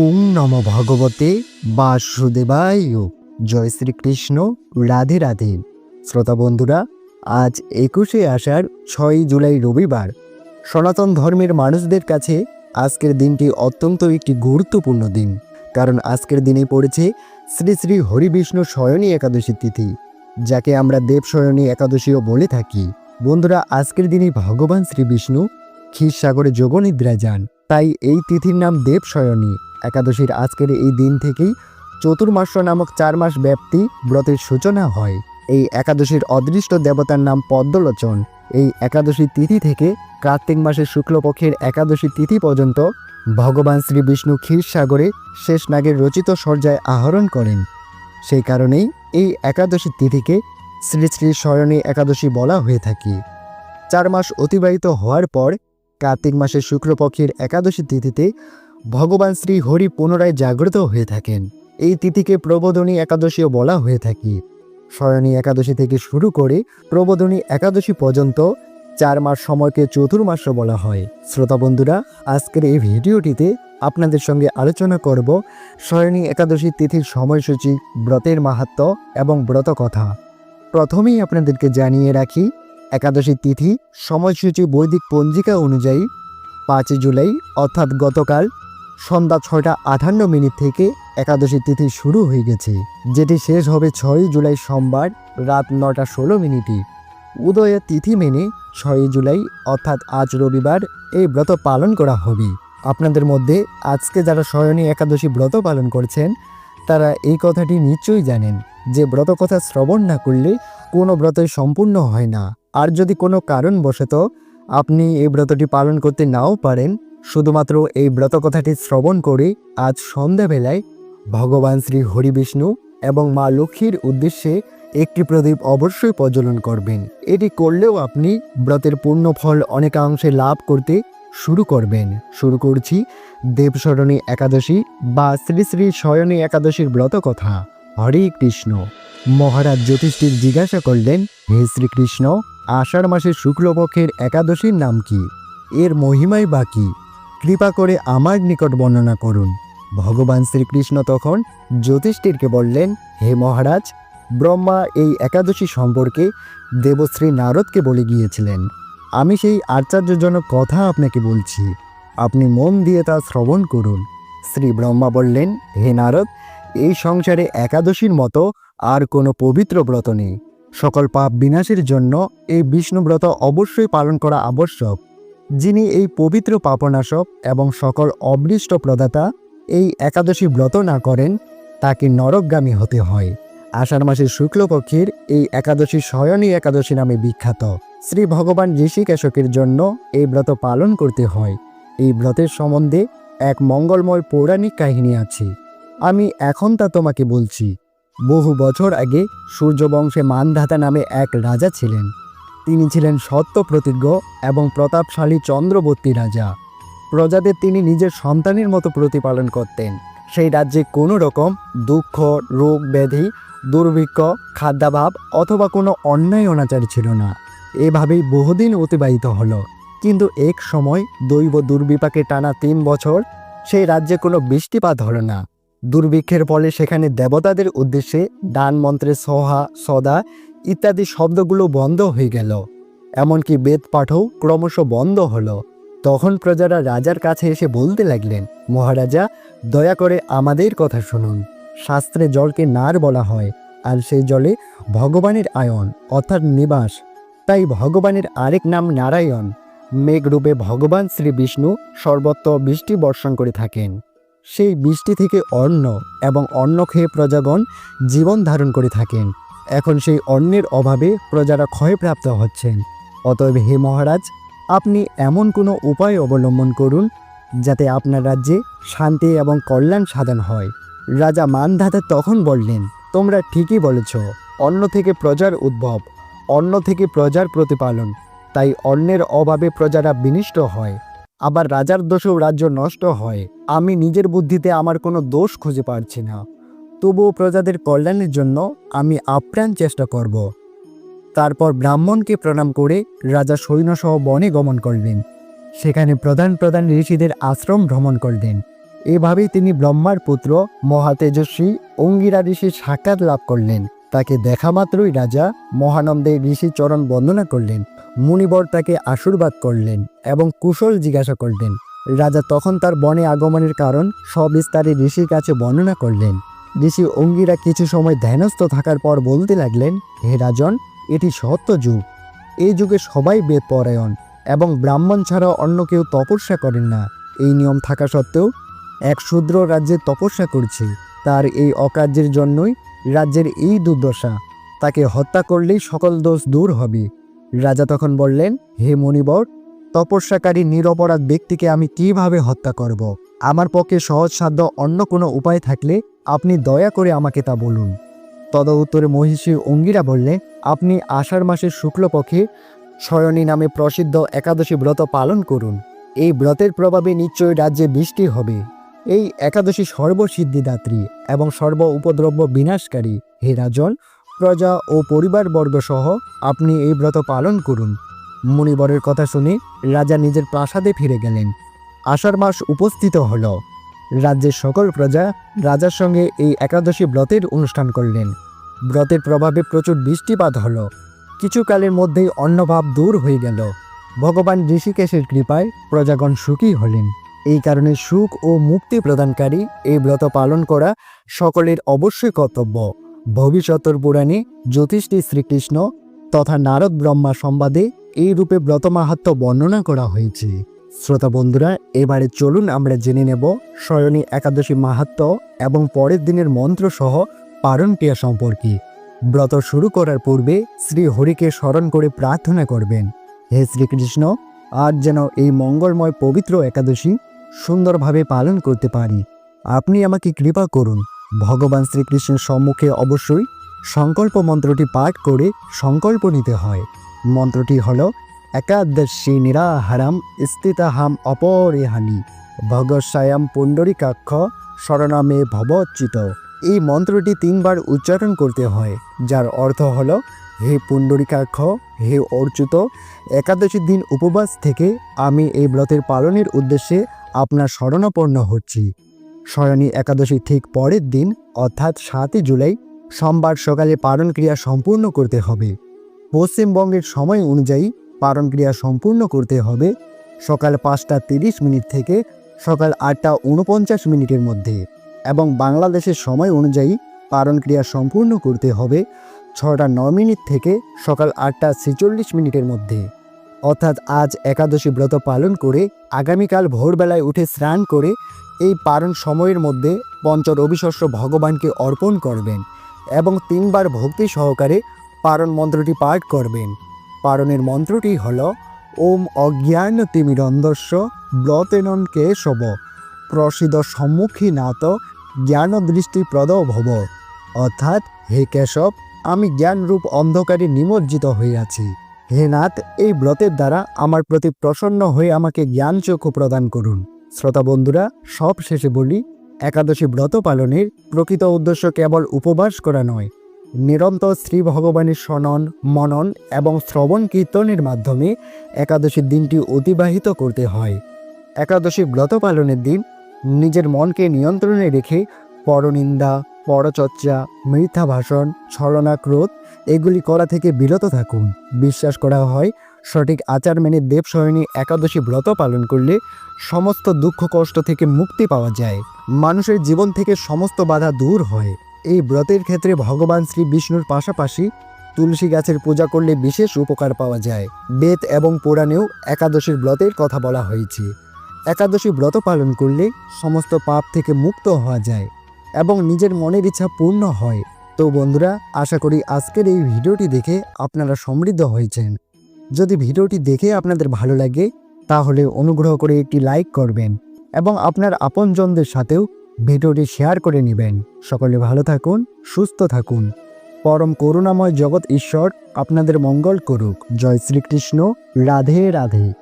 ওম নম ভগবতে বাসুদেবায়। জয় শ্রীকৃষ্ণ, রাধে রাধে। শ্রোতা বন্ধুরা, আজ একুশে আষাঢ়, ছয় জুলাই রবিবার। সনাতন ধর্মের মানুষদের কাছে আজকের দিনটি অত্যন্ত একটি গুরুত্বপূর্ণ দিন। কারণ আজকের দিনে পড়েছে শ্রী শ্রী হরিবিষ্ণু শয়নী একাদশী তিথি, যাকে আমরা দেবশয়নী একাদশীও বলে থাকি। বন্ধুরা, আজকের দিনে ভগবান শ্রী বিষ্ণু ক্ষীরসাগরে যোগনিদ্রায় যান। তাই এই তিথির নাম দেবশয়নী একাদশীর আজকের এই দিন থেকেই চতুর্মাস্য নামক চার মাস ব্যাপ্তি ব্রতের সূচনা হয়। এই একাদশীর অদৃষ্ট দেবতার নাম পদ্মলোচন। এই একাদশী তিথি থেকে কার্তিক মাসের শুক্লপক্ষের একাদশী তিথি পর্যন্ত ভগবান শ্রী বিষ্ণু ক্ষীরসাগরে শেষ নাগের রচিত সর্যায় আহরণ করেন। সেই কারণেই এই একাদশী তিথিকে শ্রী শ্রী শয়নী একাদশী বলা হয়ে থাকে। চার মাস অতিবাহিত হওয়ার পর কার্তিক মাসের শুক্লপক্ষের একাদশী তিথিতে ভগবান শ্রী হরি পুনরায় জাগ্রত হয়ে থাকেন। এই তিথিকে প্রবোধনী একাদশীও বলা হয়ে থাকে। শয়নী একাদশী থেকে শুরু করে প্রবোধনী একাদশী পর্যন্ত চার মাস সময়কে চতুর্মাস্য বলা হয়। শ্রোতা বন্ধুরা, আজকের এই ভিডিওটিতে আপনাদের সঙ্গে আলোচনা করব শয়নী একাদশী তিথির সময়সূচি, ব্রতের মাহাত্ম এবং ব্রত কথা প্রথমেই আপনাদেরকে জানিয়ে রাখি, একাদশী তিথি সময়সূচি বৈদিক পঞ্জিকা অনুযায়ী পাঁচই জুলাই অর্থাৎ গতকাল সন্ধ্যা ছয়টা আটান্ন মিনিট থেকে একাদশী তিথি শুরু হয়ে গেছে, যেটি শেষ হবে ছয়ই জুলাই সোমবার রাত নটা ষোলো মিনিটে। উদয়ের তিথি মেনে ছয়ই জুলাই, অর্থাৎ আজ রবিবার, এই ব্রত পালন করা হবে। আপনাদের মধ্যে আজকে যারা শয়নী একাদশী ব্রত পালন করছেন, তারা এই কথাটি নিশ্চয়ই জানেন যে ব্রত কথা শ্রবণ না করলে কোনো ব্রতই সম্পূর্ণ হয় না। আর যদি কোনো কারণবশত আপনি এই ব্রতটি পালন করতে নাও পারেন শুধুমাত্র এই ব্রত কথাটি শ্রবণ করে আজ সন্ধ্যাবেলায় ভগবান শ্রী হরিবিষ্ণু এবং মা লক্ষ্মীর উদ্দেশ্যে একটি প্রদীপ অবশ্যই প্রজ্বলন করবেন। এটি করলেও আপনি ব্রতের পূর্ণ ফল অনেকাংশে লাভ করতে শুরু করবেন। শুরু করছি দেবশরণী একাদশী বা শ্রী শ্রী শয়নী একাদশীর ব্রত কথা হরে কৃষ্ণ। মহারাজ জ্যোতিষ্ঠির জিজ্ঞাসা করলেন, হে শ্রীকৃষ্ণ, আষাঢ় মাসের শুক্লপক্ষের একাদশীর নাম কি? এর মহিমাই বা কি? কৃপা করে আমার নিকট বর্ণনা করুন। ভগবান শ্রীকৃষ্ণ তখন জ্যোতিষ্ঠিরকে বললেন, হে মহারাজ, ব্রহ্মা এই একাদশী সম্পর্কে দেবশ্রী নারদকে বলে গিয়েছিলেন। আমি সেই আশ্চর্যজনক কথা আপনাকে বলছি। আপনি মন দিয়ে তা শ্রবণ করুন। শ্রী ব্রহ্মা বললেন, হে নারদ, এই সংসারে একাদশীর মতো আর কোনো পবিত্র ব্রত নেই। সকল পাপ বিনাশের জন্য এই বিষ্ণুব্রত অবশ্যই পালন করা আবশ্যক। যিনি এই পবিত্র পাপনাশক এবং সকল অবৃষ্ট প্রদাতা এই একাদশী ব্রত না করেন, তাকে নরকগামী হতে হয়। আষাঢ় মাসের শুক্লপক্ষের এই একাদশী শয়নী একাদশী নামে বিখ্যাত। শ্রী ভগবান ঋষিকেশকের জন্য এই ব্রত পালন করতে হয়। এই ব্রতের সম্বন্ধে এক মঙ্গলময় পৌরাণিক কাহিনী আছে। আমি এখন তা তোমাকে বলছি। বহু বছর আগে সূর্যবংশে মানধাতা নামে এক রাজা ছিলেন। তিনি ছিলেন সত্য প্রতিজ্ঞ এবং প্রতাপশালী চন্দ্রবর্তী রাজা। প্রজাদের তিনি নিজের সন্তানের মতো প্রতিপালন করতেন। সেই রাজ্যে কোনো রকম দুঃখ, রোগ, ব্যাধি, দুর্ভিক্ষ, খাদ্যাভাব অথবা কোনো অন্যায় অনাচার ছিল না। এভাবেই বহুদিন অতিবাহিত হলো। কিন্তু এক সময় দৈব দুর্বিপাকে টানা তিন বছর সেই রাজ্যে কোনো বৃষ্টিপাত হলো না। দুর্ভিক্ষের ফলে সেখানে দেবতাদের উদ্দেশ্যে দান মন্ত্রে সহা, সদা ইত্যাদি শব্দগুলো বন্ধ হয়ে গেল। এমনকি বেদ পাঠও ক্রমশ বন্ধ হলো। তখন প্রজারা রাজার কাছে এসে বলতে লাগলেন, মহারাজা, দয়া করে আমাদের কথা শুনুন। শাস্ত্রে জলকে নার বলা হয়, আর সেই জলে ভগবানের আয়ন, অর্থাৎ নিবাস। তাই ভগবানের আরেক নাম নারায়ণ। মেঘরূপে ভগবান শ্রী বিষ্ণু সর্বত্র বৃষ্টি বর্ষণ করে থাকেন। সেই বৃষ্টি থেকে অন্ন এবং অন্ন খেয়ে প্রজাগণ জীবন ধারণ করে থাকেন। এখন সেই অন্নের অভাবে প্রজারা ক্ষয়প্রাপ্ত হচ্ছেন। অতএব হে মহারাজ, আপনি এমন কোনো উপায় অবলম্বন করুন যাতে আপনার রাজ্যে শান্তি এবং কল্যাণ সাধন হয়। রাজা মানধাতা তখন বললেন, তোমরা ঠিকই বলেছ, অন্ন থেকে প্রজার উদ্ভব, অন্ন থেকে প্রজার প্রতিপালন, তাই অন্যের অভাবে প্রজারা বিনিষ্ট হয়, আবার রাজার দোষেও রাজ্য নষ্ট হয়। আমি নিজের বুদ্ধিতে আমার কোনো দোষ খুঁজে পারছি না। তবুও প্রজাদের কল্যাণের জন্য আমি আপ্রাণ চেষ্টা করব। তারপর ব্রাহ্মণকে প্রণাম করে রাজা সৈন্যসহ বনে গমন করলেন। সেখানে প্রধান প্রধান ঋষিদের আশ্রম ভ্রমণ করলেন। এভাবেই তিনি ব্রহ্মার পুত্র, মহাতেজস্বী, অঙ্গিরা ঋষির সাক্ষাৎ লাভ করলেন। তাকে দেখা মাত্রই রাজা মহানন্দে ঋষি চরণ বন্দনা করলেন, মুনিবর তাকে আশীর্বাদ করলেন এবং কুশল জিজ্ঞাসা করলেন। রাজা তখন তার বনে আগমনের কারণ সবিস্তারে ঋষির কাছে বর্ণনা করলেন। ঋষি অঙ্গিরা কিছু সময় ধ্যানস্থ থাকার পর বলতে লাগলেন, হে রাজন, এটি সত্য যুগ। এই যুগে সবাই বেদ পরায়ণ এবং ব্রাহ্মণ ছাড়া অন্য কেউ তপস্যা করেন না। এই নিয়ম থাকা সত্ত্বেও এক শূদ্র রাজ্যে তপস্যা করছে। তার এই অকার্যের জন্যই রাজ্যের এই দুর্দশা। তাকে হত্যা করলেই সকল দোষ দূর হবে। রাজা তখন বললেন, হে মণিবর, তপস্যাকারী নিরপরাধ ব্যক্তিকে আমি কীভাবে হত্যা করব। আমার পক্ষে সহজসাধ্য অন্য কোনো উপায় থাকলে আপনি দয়া করে আমাকে তা বলুন। তদ উত্তরে মহিষী অঙ্গিরা বললে, আপনি আষাঢ় মাসের শুক্লপক্ষে শয়নী নামে প্রসিদ্ধ একাদশী ব্রত পালন করুন। এই ব্রতের প্রভাবে নিশ্চয়ই রাজ্যে বৃষ্টি হবে। এই একাদশী সর্বসিদ্ধিদাত্রী এবং সর্ব উপদ্রব্য বিনাশকারী। হে রাজন, প্রজা ও পরিবারবর্গ সহ আপনি এই ব্রত পালন করুন। মুনিবরের কথা শুনে রাজা নিজের প্রাসাদে ফিরে গেলেন। আষাঢ় মাস উপস্থিত হল। রাজ্যের সকল প্রজা রাজার সঙ্গে এই একাদশী ব্রতের অনুষ্ঠান করলেন। ব্রতের প্রভাবে প্রচুর বৃষ্টিপাত হলো। কিছুকালের মধ্যেই অন্নভাব দূর হয়ে গেল। ভগবান ঋষিকেশের কৃপায় প্রজাগণ সুখী হলেন। এই কারণে সুখ ও মুক্তি প্রদানকারী এই ব্রত পালন করা সকলের অবশ্যই কর্তব্য। ভবিষ্যতর পুরাণে জ্যোতিষী শ্রীকৃষ্ণ তথা নারদ ব্রহ্মা সংবাদে এই রূপে ব্রত মাহাত্ম বর্ণনা করা হয়েছে। শ্রোতা বন্ধুরা, এবারে চলুন আমরা জেনে নেব স্বয়নী একাদশী মাহাত্ম এবং পরের দিনের মন্ত্র সহ পালন ক্রিয়া সম্পর্কে। ব্রত শুরু করার পূর্বে শ্রী হরিকে স্মরণ করে প্রার্থনা করবেন। হে শ্রীকৃষ্ণ, আজ যেন এই মঙ্গলময় পবিত্র একাদশী সুন্দরভাবে পালন করতে পারি। আপনি আমাকে কৃপা করুন। ভগবান শ্রীকৃষ্ণের সম্মুখে অবশ্যই সংকল্প মন্ত্রটি পাঠ করে সংকল্প নিতে হয়। মন্ত্রটি হল একাদশী নিরাহারাম স্থিতাহাম অপরেহানি। ভগস্যায়াম পুণ্ডরিকাক্ষ শরণামে ভবচ্যুত। এই মন্ত্রটি তিনবার উচ্চারণ করতে হয়, যার অর্থ হল, হে পুণ্ডরিকাক্ষ, হে অর্চুত একাদশীর দিন উপবাস থেকে আমি এই ব্রতের পালনের উদ্দেশ্যে আপনার শরণাপন্ন হচ্ছি। স্বয়নী একাদশী ঠিক পরের দিন, অর্থাৎ সাতই জুলাই, সোমবার সকালে পালন ক্রিয়া সম্পূর্ণ করতে হবে। পশ্চিমবঙ্গের সময় অনুযায়ী পালন ক্রিয়া সম্পূর্ণ করতে হবে সকাল পাঁচটা তিরিশ মিনিট থেকে সকাল আটটা উনপঞ্চাশ মিনিটের মধ্যে এবং বাংলাদেশের সময় অনুযায়ী পারণ ক্রিয়া সম্পূর্ণ করতে হবে ছটা ন মিনিট থেকে সকাল আটটা ছেচল্লিশ মিনিটের মধ্যে। অর্থাৎ আজ একাদশী ব্রত পালন করে আগামীকাল ভোরবেলায় উঠে স্নান করে এই পারণ সময়ের মধ্যে পঞ্চ রবিশস্য ভগবানকে অর্পণ করবেন এবং তিনবার ভক্তি সহকারে পারণ মন্ত্রটি পাঠ করবেন। পারণের মন্ত্রটি হল, ওম অজ্ঞান তিমিরন্দস্য ব্রতেনন কেশব প্রসিদ সম্মুখী নাত জ্ঞান দৃষ্টি প্রদ ভব। অর্থাৎ, হে কেশব, আমি জ্ঞানরূপ অন্ধকারে নিমজ্জিত হইয়াছি হে নাথ, এই ব্রতের দ্বারা আমার প্রতি প্রসন্ন হয়ে আমাকে জ্ঞান চক্ষু প্রদান করুন। শ্রোতা বন্ধুরা সব শেষে বলি, একাদশী ব্রত পালনের প্রকৃত উদ্দেশ্য কেবল উপবাস করা নয় নিরন্তর শ্রী ভগবানের শনন মনন এবং শ্রবণ কীর্তনের মাধ্যমে একাদশীর দিনটি অতিবাহিত করতে হয়। একাদশী ব্রত পালনের দিন নিজের মনকে নিয়ন্ত্রণে রেখে পরনিন্দা, পরচর্চা মিথ্যা ভাষণ ছলনা ক্রোধ এগুলি করা থেকে বিরত থাকুন। বিশ্বাস করা হয়, সঠিক আচার মেনে দেবশয়নী একাদশী ব্রত পালন করলে সমস্ত দুঃখ কষ্ট থেকে মুক্তি পাওয়া যায়। মানুষের জীবন থেকে সমস্ত বাধা দূর হয়। এই ব্রতের ক্ষেত্রে ভগবান শ্রী বিষ্ণুর পাশাপাশি তুলসী গাছের পূজা করলে বিশেষ উপকার পাওয়া যায়। বেদ এবং পুরাণেও একাদশীর ব্রতের কথা বলা হয়েছে। একাদশী ব্রত পালন করলে সমস্ত পাপ থেকে মুক্ত হওয়া যায় এবং নিজের মনের ইচ্ছা পূর্ণ হয়। তো বন্ধুরা, আশা করি আজকের এই ভিডিওটি দেখে আপনারা সমৃদ্ধ হয়েছেন। যদি ভিডিওটি দেখে আপনাদের ভালো লাগে, তাহলে অনুগ্রহ করে একটি লাইক করবেন এবং আপনার আপনজনদের সাথেও ভিডিওটি শেয়ার করে নেবেন। সকলে ভালো থাকুন, সুস্থ থাকুন। পরম করুণাময় জগৎ ঈশ্বর আপনাদের মঙ্গল করুক। জয় শ্রীকৃষ্ণ। রাধে রাধে।